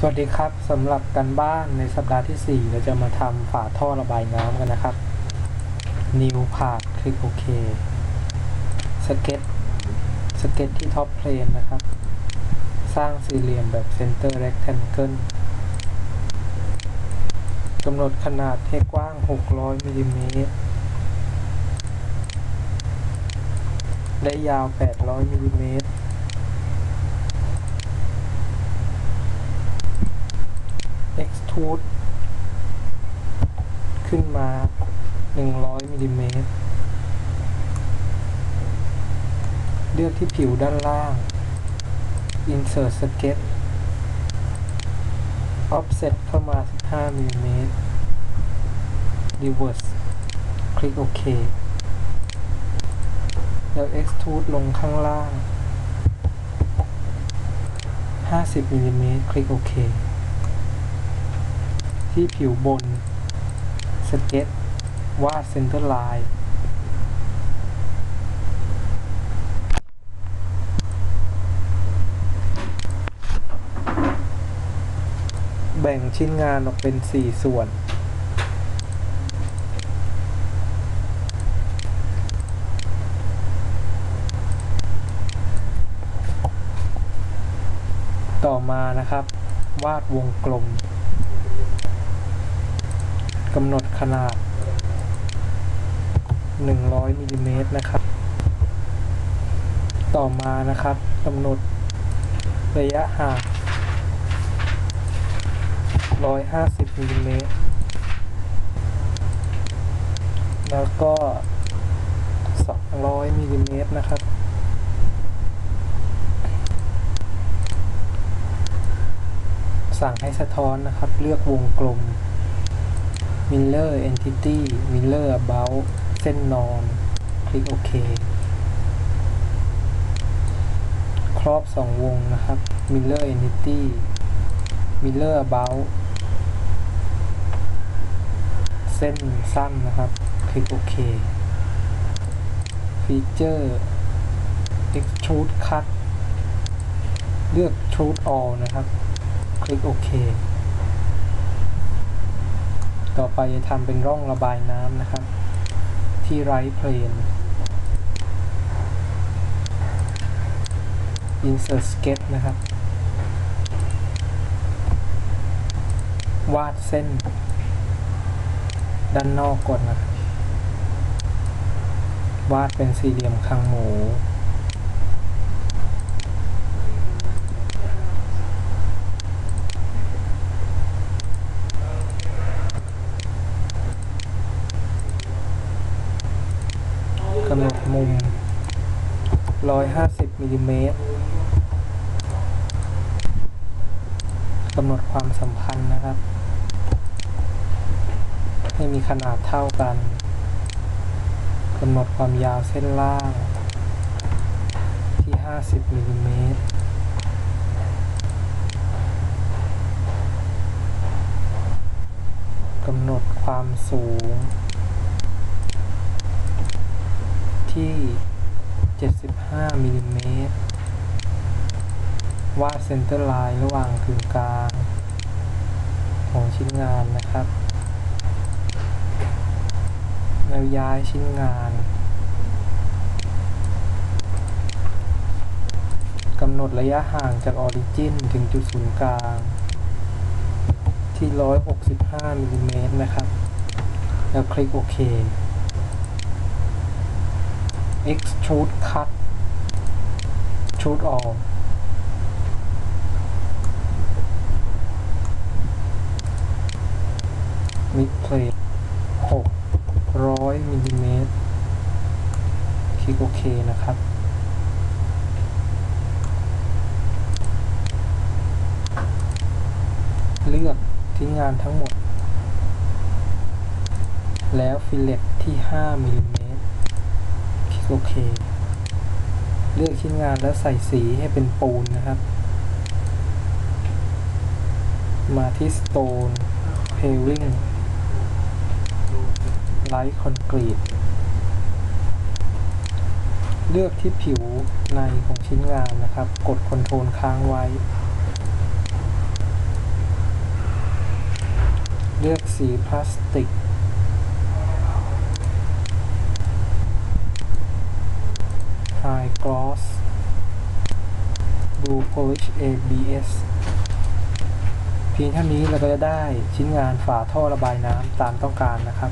สวัสดีครับสำหรับการบ้านในสัปดาห์ที่ 4 เราจะมาทำฝาท่อระบายน้ำกันนะครับ New Part คลิกโอเคสเก็ตสเก็ตที่ท็อปเพลนนะครับ สร้างสี่เหลี่ยมแบบ Center Rectangle กำหนดขนาดให้กว้าง 600มิลลิเมตรและยาว 800มิลลิเมตร extrude ขึ้นมา 100มิลลิเมตร เลือกที่ผิวด้านล่าง insert sketch offset เข้ามา 15มิลลิเมตร reverse คลิกโอเค แล้ว extrude ลงข้างล่าง 50มิลลิเมตร คลิกโอเค ที่ผิวบน สเก็ตวาดเซนเตอร์ไลน์แบ่งชิ้นงานออกเป็น 4 ส่วน ต่อมานะครับ วาดวงกลม กำหนดขนาด 100มิลลิเมตรนะครับ ต่อมานะครับกำหนดระยะห่าง 150มิลลิเมตร แล้วก็ 200มิลลิเมตรนะครับสั่งให้สะท้อนนะครับ เลือกวงกลม Miller Entity Miller About เส้นนอน คลิกโอเค ครอบสองวงนะครับ Miller Entity Miller About เส้นสั้นนะครับ คลิกโอเค ฟีเจอร์ Extrude Cut เลือก Extrude All นะครับ คลิกโอเค ต่อไปจะทำเป็นร่องระบายน้ำนะครับ ที่ไร้เพลน insert sketch นะครับ วาดเส้น ด้านนอกก่อนนะครับ วาดเป็นสี่เหลี่ยมคางหมู กำหนดมุม 50มิลลิเมตรกำหนดความสัมพันธ์นะครับ ให้มีขนาดเท่ากันกำหนดความยาวเส้นล่าง ที่ 50มิลลิเมตรกำหนดความสูง ที่ 75มิลลิเมตรวาดเซนเตอร์ไลน์ระหว่างกึ่งกลางของชิ้นงานนะครับแล้วย้ายชิ้นงานกำหนดระยะห่างจากออริจินถึงจุดศูนย์กลาง ที่ 165มิลลิเมตรนะครับ แล้วคลิกโอเค extrude cut extrude all มิดเพลท600มิลลิเมตร คลิกโอเคนะครับ เลือกทิ้งงานทั้งหมด แล้วฟิลเลตที่ 5มิลลิเมตร โอเค เลือกชิ้นงานแล้วใส่สีให้เป็นปูนนะครับ มาที่ Stone Paving Light Concrete เลือกที่ผิวในของชิ้นงานนะครับ กด Ctrl ค้างไว้ เลือกสีพลาสติก Cross Blue Polish ABS เพียงเท่านี้เราก็จะได้ชิ้นงานฝาท่อระบายน้ำตามต้องการนะครับ